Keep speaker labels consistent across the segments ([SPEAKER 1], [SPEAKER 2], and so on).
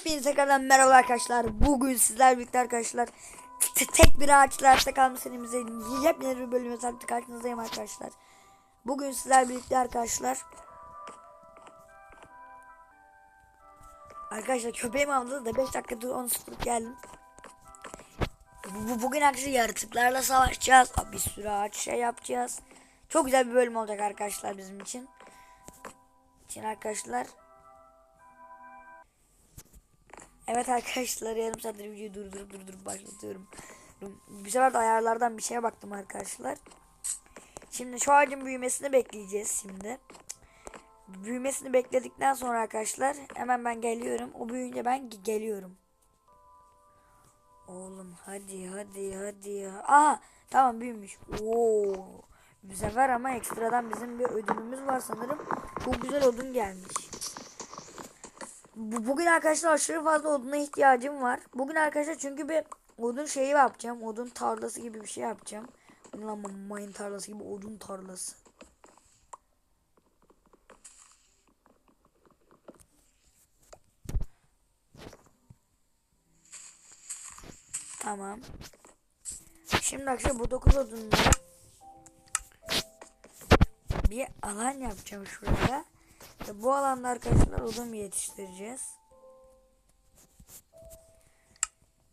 [SPEAKER 1] Hepinize tekrardan merhaba arkadaşlar. Bugün sizler birlikte arkadaşlar tek bir ağaçlarsa kalma serimize yepyeni bir bölüme sahip karşınızdayım arkadaşlar. Bugün sizler birlikte arkadaşlar. Arkadaşlar köpeğim avladı da 5 dakikadır 10 sıfır geldim. Bu, bugün arkadaşlar yaratıklarla savaşacağız. Bir sürü ağaç şey yapacağız. Çok güzel bir bölüm olacak arkadaşlar bizim için. için arkadaşlar Evet arkadaşlar yarım saattir videoyu durdurup durdurup başlatıyorum. Bir sefer de ayarlardan bir şeye baktım arkadaşlar. Şimdi şu ağacın büyümesini bekleyeceğiz şimdi. Büyümesini bekledikten sonra arkadaşlar hemen ben geliyorum. O büyüyünce ben geliyorum. Oğlum hadi hadi hadi. Aha tamam büyümüş. Oo. Bu sefer ama ekstradan bizim bir ödülümüz var sanırım. Çok güzel odun gelmiş. Bu, bugün arkadaşlar aşırı fazla oduna ihtiyacım var. Bugün arkadaşlar çünkü bir odun şeyi yapacağım. Odun tarlası gibi bir şey yapacağım. Ulan mayın tarlası gibi odun tarlası. Tamam. Şimdi arkadaşlar bu 9 odunla bir alan yapacağım şuraya. Ve bu alanda arkadaşlar odun yetiştireceğiz.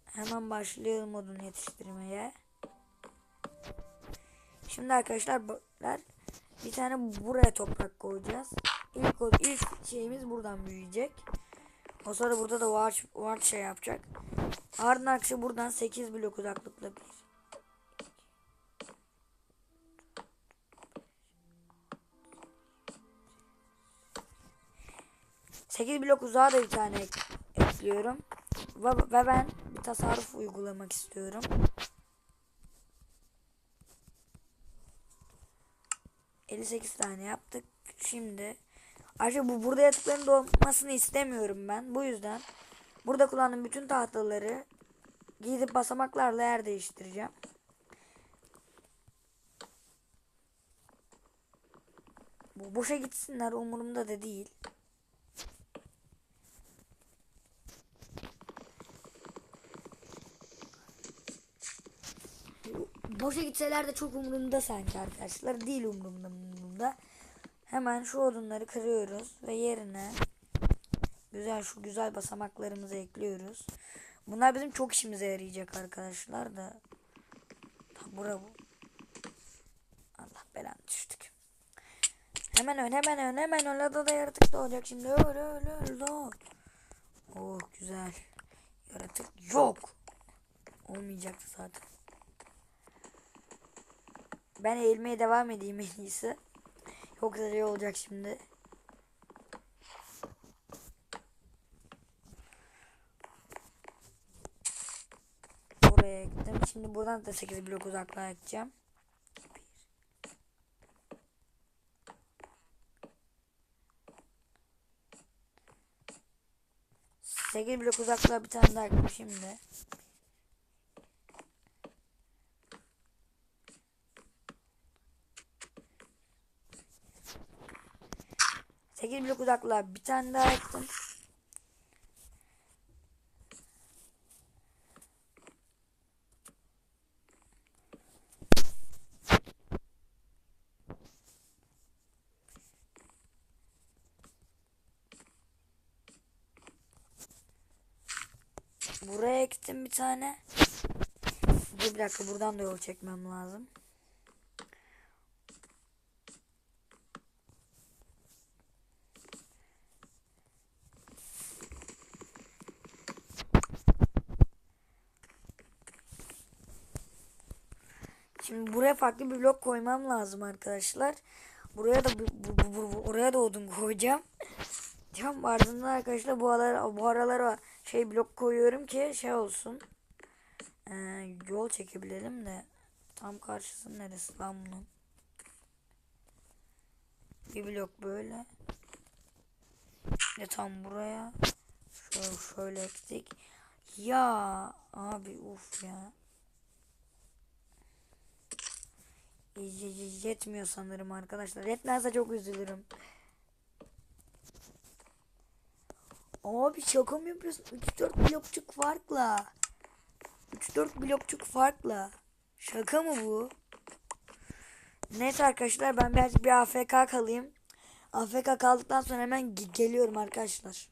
[SPEAKER 1] Hemen başlayalım odun yetiştirmeye. Şimdi arkadaşlar bir tane buraya toprak koyacağız. İlk, ilk şeyimiz buradan büyüyecek. O sonra burada da var, var şey yapacak. Ardından arkadaşlar buradan 8 blok uzaklıkla bir 8 blok uzağa da bir tane ek ekliyorum. Ve, ve ben bir tasarruf uygulamak istiyorum. ...58 tane yaptık. Şimdi... Ayrıca bu burada yatıkların dolmasını istemiyorum ben. Bu yüzden... Burada kullandığım bütün tahtaları... ...gidip basamaklarla yer değiştireceğim. Bu boşa gitsinler umurumda da değil. Boşa gitseler de çok umurumda sanki arkadaşlar. Değil umurumda umurumda. Hemen şu odunları kırıyoruz ve yerine güzel şu güzel basamaklarımızı ekliyoruz. Bunlar bizim çok işimize yarayacak arkadaşlar da. Bura bu. Allah belanı düştük. Hemen ön hemen ön hemen ön da da yaratık da olacak şimdi öyle öyle öyle. Oh güzel. Yaratık yok. Olmayacaktı zaten. Ben eğilmeye devam edeyim en iyisi. Yoksa şey olacak şimdi. Buraya gittim. Şimdi buradan da 8 blok uzaklığa gideceğim. Sekiz blok uzaklığa bir tane daha gittim şimdi. 8 blok uzaklığa bir tane daha yaptım. Buraya ektim bir tane. Dur bir dakika buradan da yol çekmem lazım. '' Şimdi buraya farklı bir blok koymam lazım arkadaşlar. Buraya da bu, bu, bu, oraya da odun koyacağım. Tam ardından arkadaşlar bu aralara, bu aralara şey blok koyuyorum ki şey olsun. Ee, yol çekebilirim de tam karşısı neresi lan bunun? Bir blok böyle. Ve tam buraya. Şöyle, şöyle ektik. Ya abi uf ya. Yetmiyor sanırım arkadaşlar. Yetmezse çok üzülürüm. Abi şaka mı yapıyorsun? 3-4 blokçuk farkla. 3-4 blokçuk farkla. Şaka mı bu? Neyse arkadaşlar ben birazcık bir AFK kalayım. AFK kaldıktan sonra hemen ge- geliyorum arkadaşlar.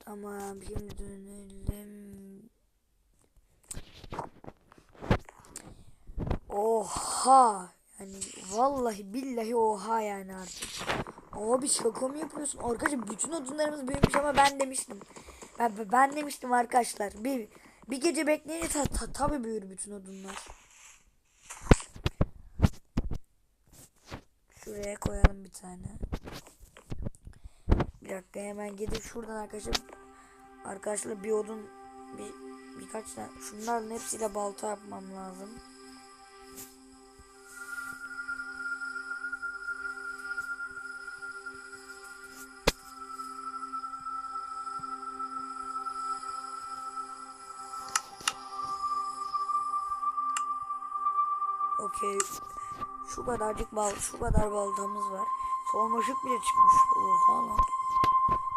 [SPEAKER 1] Tamam şimdi dönelim. Oha yani vallahi billahi oha yani artık. Abi şaka mı yapıyorsun? Arkadaşlar bütün odunlarımız büyümüş ama ben demiştim. Ben, ben demiştim arkadaşlar. Bir bir gece bekleyince ta, ta, tabii büyür bütün odunlar. Şuraya koyalım bir tane. Bir dakika hemen gidip şuradan arkadaşlar arkadaşlar bir odun bir birkaç tane şunların hepsiyle balta yapmam lazım. Okey. Şu kadarcık bal, şu kadar baltamız var. Sormaşık bile çıkmış. Oha lan.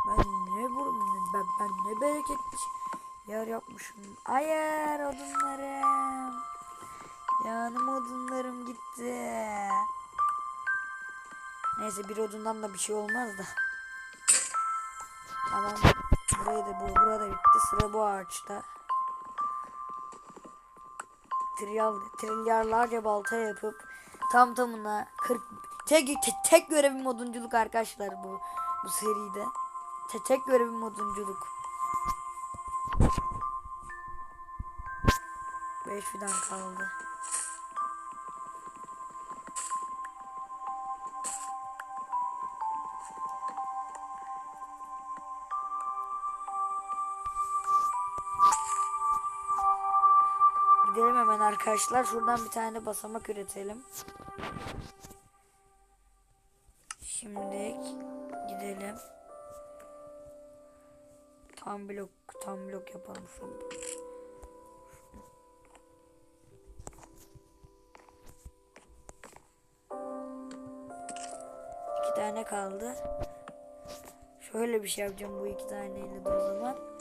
[SPEAKER 1] Ben ne bu ben, ben ne bereketli yer yapmışım. Hayır odunlarım. Yanım odunlarım gitti. Neyse bir odundan da bir şey olmaz da. Tamam. Burayı da bu burada bitti. Sıra bu ağaçta. Trilyar, trilyarlarca balta yapıp tam tamına 40 tek tek, tek görevim odunculuk arkadaşlar bu bu seride. Te, tek görevim odunculuk. 5 fidan kaldı. Arkadaşlar. Şuradan bir tane basamak üretelim. Şimdi gidelim. Tam blok tam blok yapalım şu. İki tane kaldı. Şöyle bir şey yapacağım bu iki taneyle de o zaman.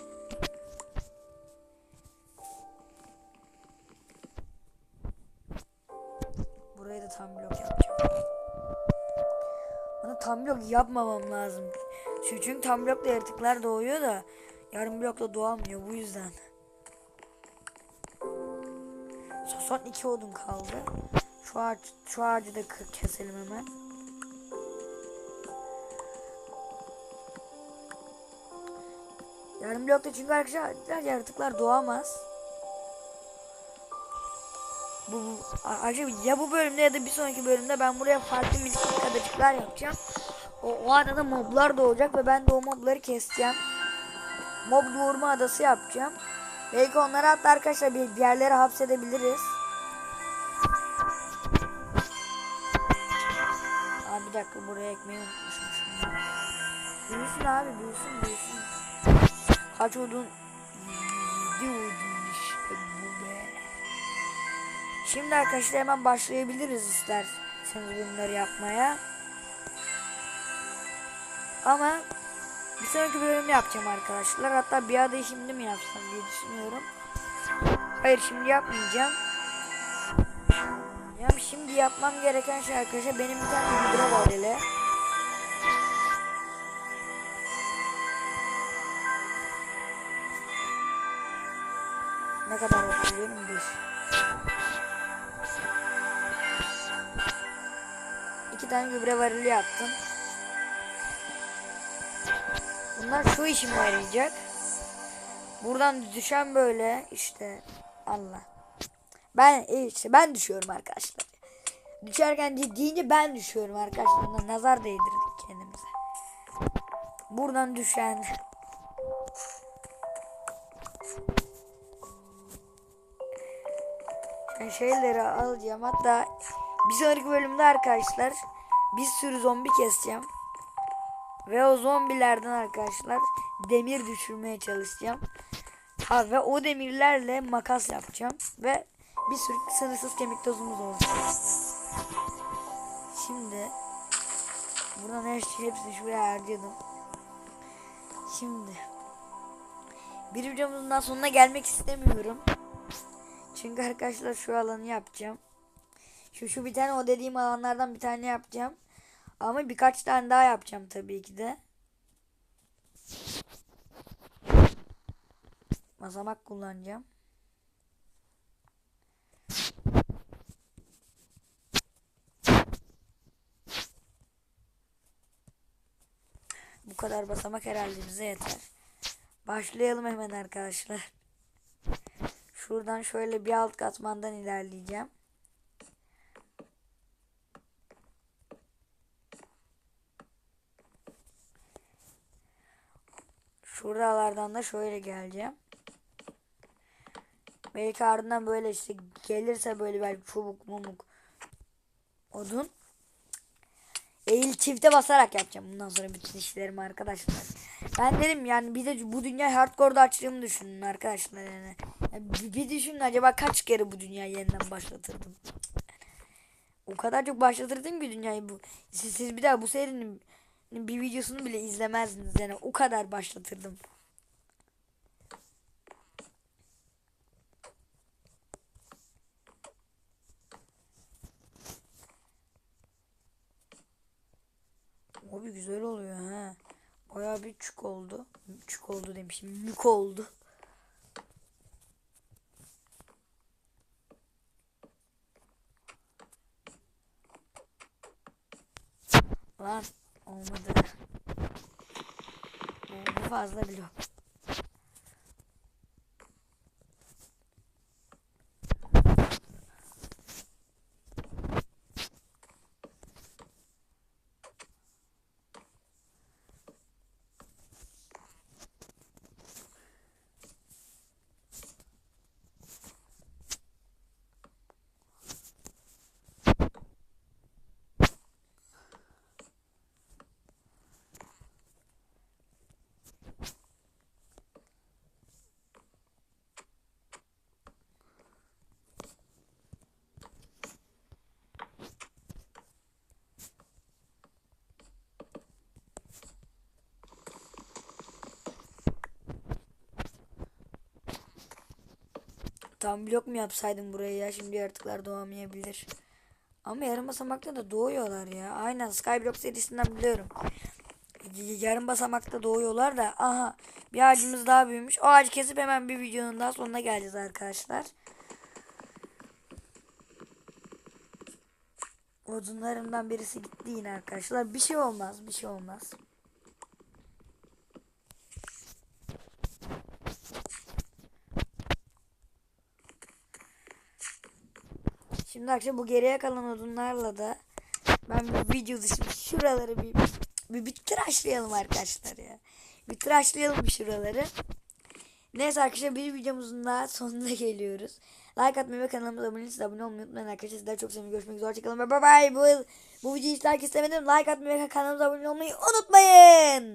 [SPEAKER 1] Tam blok yapacağım. Bana tam blok yapmamam lazım. Çünkü tam blokla yaratıklar doğuyor da yarım blokla doğamıyor bu yüzden. Son, iki odun kaldı. Şu ağaç, şu ağacı da keselim hemen. Yarım blokta çünkü arkadaşlar yaratıklar doğamaz. Bu, bu acaba ya bu bölümde ya da bir sonraki bölümde ben buraya farklı minik adacıklar yapacağım. O, o arada moblar doğacak ve ben de o mobları keseceğim. Mob doğurma adası yapacağım. Belki onları hatta arkadaşlar bir, bir yerlere hapsedebiliriz. Abi bir dakika buraya ekmeği unutmuşum. Büyüsün abi büyüsün büyüsün. Kaç odun? Yedi odun Şimdi arkadaşlar hemen başlayabiliriz isterseniz bunları yapmaya. Ama bir sonraki bölüm yapacağım arkadaşlar. Hatta bir adayı şimdi mi yapsam diye düşünüyorum. Hayır şimdi yapmayacağım. Ya şimdi yapmam gereken şey arkadaşlar benim bir tane hidra var hele. Ne kadar okuyorum? Bir. İki tane gübre varili yaptım. Bunlar şu işime yarayacak. Buradan düşen böyle işte Allah. Ben işte ben düşüyorum arkadaşlar. Düşerken de- deyince ben düşüyorum arkadaşlar. Buna nazar değdirdik kendimize. Buradan düşen şeyleri alacağım. Hatta bir sonraki bölümde arkadaşlar bir sürü zombi keseceğim. Ve o zombilerden arkadaşlar demir düşürmeye çalışacağım. Ha, ve o demirlerle makas yapacağım. Ve bir sürü sınırsız kemik tozumuz olacak. Şimdi buradan her şey hepsini şuraya harcadım. Şimdi bir videomuzun daha sonuna gelmek istemiyorum. Çünkü arkadaşlar şu alanı yapacağım. Şu şu bir tane o dediğim alanlardan bir tane yapacağım. Ama birkaç tane daha yapacağım tabii ki de. Basamak kullanacağım. Bu kadar basamak herhalde bize yeter. Başlayalım hemen arkadaşlar. Şuradan şöyle bir alt katmandan ilerleyeceğim. Şuralardan da şöyle geleceğim. Belki ardından böyle işte gelirse böyle belki çubuk mumuk odun. Eğil çifte basarak yapacağım bundan sonra bütün işlerimi arkadaşlar. Ben dedim yani bir de bu dünya hardcore'da açtığımı düşünün arkadaşlar yani. Yani bir, düşünün acaba kaç kere bu dünyayı yeniden başlatırdım. O kadar çok başlatırdım ki dünyayı bu. Siz, siz bir daha bu serinin bir videosunu bile izlemezdiniz yani o kadar başlatırdım. Abi güzel oluyor ha. Bayağı bir çük oldu. Çük oldu demişim. Mük oldu. Lan olmadı. Bu fazla blok. Tam blok mu yapsaydım buraya ya şimdi yaratıklar doğamayabilir. Ama yarım basamakta da doğuyorlar ya. Aynen Skyblock serisinden biliyorum. Yarım basamakta doğuyorlar da aha bir ağacımız daha büyümüş. O ağacı kesip hemen bir videonun daha sonuna geleceğiz arkadaşlar. Odunlarımdan birisi gitti yine arkadaşlar. Bir şey olmaz bir şey olmaz. Şimdi arkadaşlar bu geriye kalan odunlarla da ben bir video dışı şuraları bir, bir, bir tıraşlayalım arkadaşlar ya. Bir tıraşlayalım şuraları. Neyse arkadaşlar bir videomuzun daha sonuna geliyoruz. Like atmayı ve kanalımıza abone değilseniz abone olmayı unutmayın arkadaşlar. Sizler çok seviyorum. Görüşmek üzere. Hoşçakalın. Bye bye. Bu, bu videoyu hiç like istemedim. Like atmayı ve kanalımıza abone olmayı unutmayın.